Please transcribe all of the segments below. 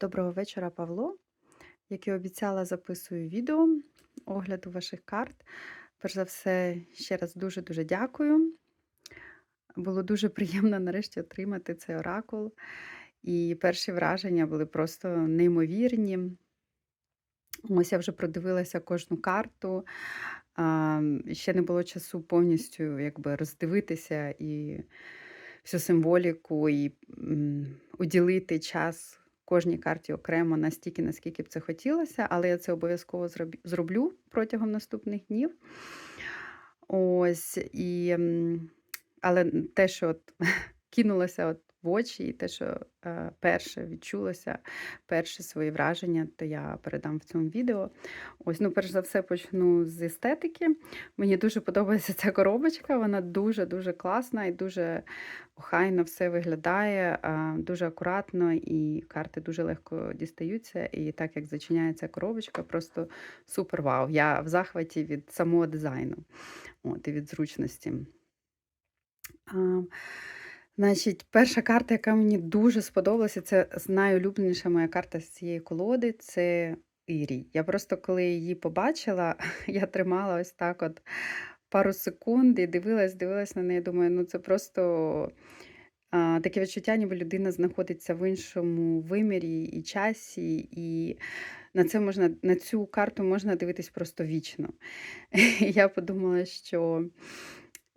Доброго вечора, Павло. Як і обіцяла, записую відео огляду ваших карт. Перш за все, ще раз дуже-дуже дякую. Було дуже приємно нарешті отримати цей оракул. І перші враження були просто неймовірні. Ось я вже продивилася кожну карту. Ще не було часу повністю якби, роздивитися і всю символіку, і уділити час кожній карті окремо настільки, наскільки б це хотілося, але я це обов'язково зроблю протягом наступних днів. Ось, і, але те, що от, кинулося от в очі, і те, що е, перше відчулося, перші свої враження, то я передам в цьому відео. Ось, ну, перш за все, почну з естетики. Мені дуже подобається ця коробочка, вона дуже-дуже класна і дуже охайно все виглядає, дуже акуратно, і карти дуже легко дістаються. І так як зачиняється коробочка, просто супер вау. Я в захваті від самого дизайну от, і від зручності. Значить, перша карта, яка мені дуже сподобалася, це найулюбленіша моя карта з цієї колоди це Ірій. Я просто коли її побачила, я тримала ось так от пару секунд і дивилась, дивилась на неї. Думаю, ну це просто а, таке відчуття, ніби людина знаходиться в іншому вимірі і часі, і на це можна, на цю карту можна дивитись просто вічно. Я подумала, що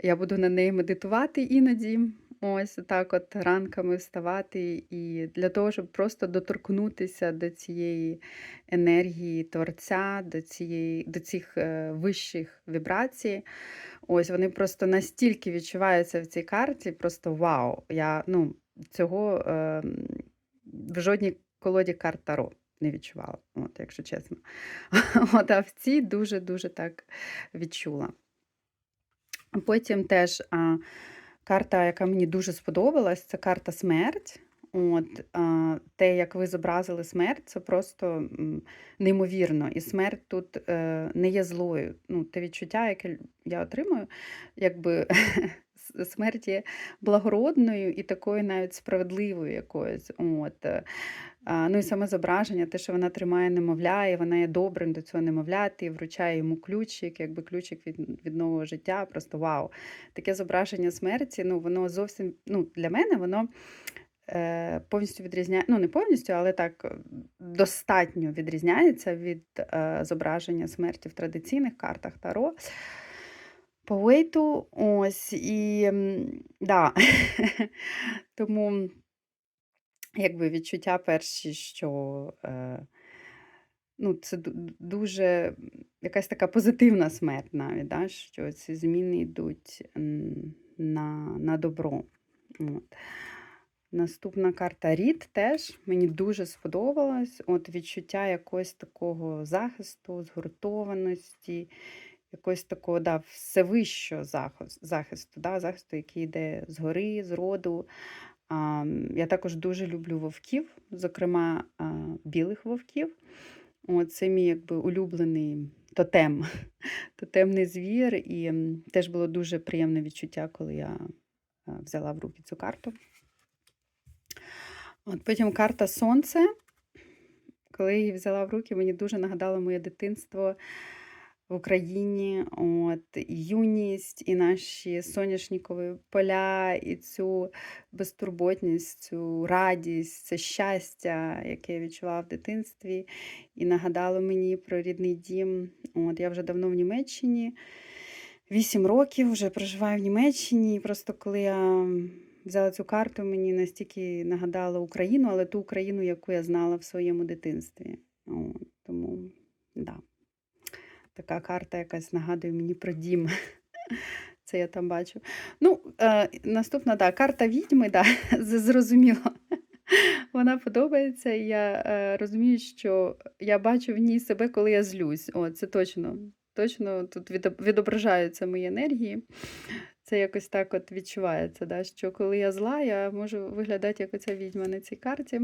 я буду на неї медитувати іноді. Ось так от ранками вставати, і для того, щоб просто доторкнутися до цієї енергії Творця, до цієї, до цих е, вищих вібрацій. Ось вони просто настільки відчуваються в цій карті, просто вау! Я ну, цього е, в жодній колоді карт Таро не відчувала, от, якщо чесно. От, а в цій дуже-дуже так відчула. Потім теж а, карта, яка мені дуже сподобалась, це карта смерть. От, Те, як ви зобразили смерть, це просто неймовірно. І смерть тут е, не є злою. Ну, Те відчуття, яке я отримую, якби смерть є благородною і такою навіть справедливою якоюсь. От. Ну і саме зображення, те, що вона тримає немовля, і вона є добрим до цього немовляти, і вручає йому ключик, якби ключик від, від нового життя. Просто вау! Таке зображення смерті, ну воно зовсім ну, для мене воно е, повністю відрізняє, ну не повністю, але так е, достатньо відрізняється від е, зображення смерті в традиційних картах Таро. По Уейту, ось, і да. Тому якби відчуття перші, що е, ну, це дуже якась така позитивна смерть навіть, да, що ці зміни йдуть на, на добро. От. Наступна карта Рід теж мені дуже сподобалась. От відчуття якогось такого захисту, згуртованості, якогось такого да, всевищого захисту, да, захисту, який йде згори, з роду. Я також дуже люблю вовків, зокрема білих вовків. Це мій якби улюблений тотем, тотемний звір. І теж було дуже приємне відчуття, коли я взяла в руки цю карту. От Потім карта Сонце. Коли я її взяла в руки, мені дуже нагадало моє дитинство в Україні, от, і юність, і наші соняшникові поля, і цю безтурботність, цю радість, це щастя, яке я відчувала в дитинстві, і нагадало мені про рідний дім. От, Я вже давно в Німеччині, 8 років вже проживаю в Німеччині. Просто коли я взяла цю карту, мені настільки нагадала Україну, але ту Україну, яку я знала в своєму дитинстві. От, тому, да. Така карта якась нагадує мені про дім. Це я там бачу. Ну, е, наступна, да, карта відьми, да, зрозуміло. Вона подобається, і я е, розумію, що я бачу в ній себе, коли я злюсь. О, це точно. Точно тут відображаються мої енергії. Це якось так от відчувається, да, що коли я зла, я можу виглядати як оця відьма на цій карті.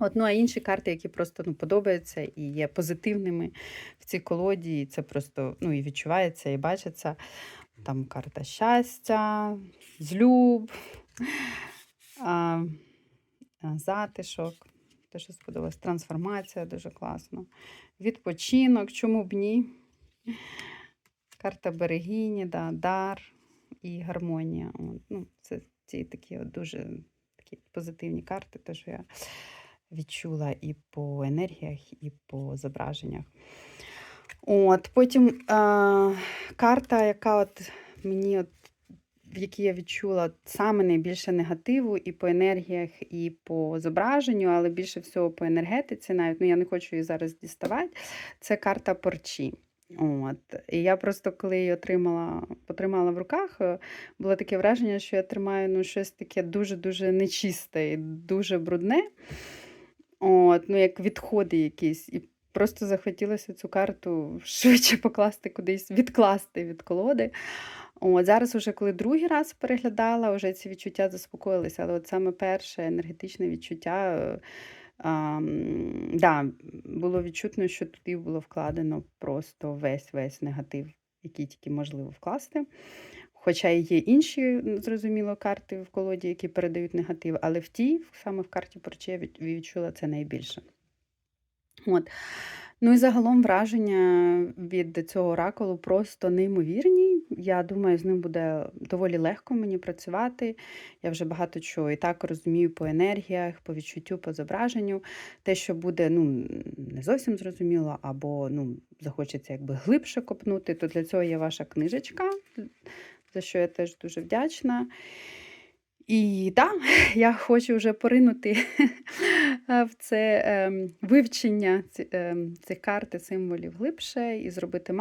От, ну, а інші карти, які просто ну, подобаються і є позитивними в цій колоді, і це просто ну, і відчувається, і бачиться. Там карта щастя, злюб, а, а, затишок. те, що сподобалось. Трансформація дуже класно. Відпочинок, чому б ні? Карта берегині, да, дар і гармонія. От, ну, це ці такі от дуже такі позитивні карти, те, що я відчула і по енергіях, і по зображеннях. От, потім е, карта, яка от мені, от, в якій я відчула саме найбільше негативу і по енергіях, і по зображенню, але більше всього по енергетиці, навіть ну я не хочу її зараз діставати. Це карта порчі. От. І я просто, коли її отримала, потримала в руках, е, було таке враження, що я тримаю ну, щось таке дуже-дуже нечисте і дуже брудне. От, ну, як відходи якісь. І просто захотілося цю карту швидше покласти кудись, відкласти від колоди. От, зараз, уже коли другий раз переглядала, вже ці відчуття заспокоїлися. Але от саме перше енергетичне відчуття. е, А, да, було відчутно, що туди було вкладено просто весь весь негатив, який тільки можливо вкласти. Хоча і є інші, зрозуміло, карти в колоді, які передають негатив, але в тій, саме в карті Порче, я відчула це найбільше. От. Ну і загалом враження від цього оракулу просто неймовірні. Я думаю, з ним буде доволі легко мені працювати. Я вже багато чого і так розумію по енергіях, по відчуттю, по зображенню. Те, що буде ну, не зовсім зрозуміло, або ну, захочеться якби глибше копнути, то для цього є ваша книжечка, за що я теж дуже вдячна. І так, я хочу вже поринути в це ем, вивчення ем, цих карт і символів глибше і зробити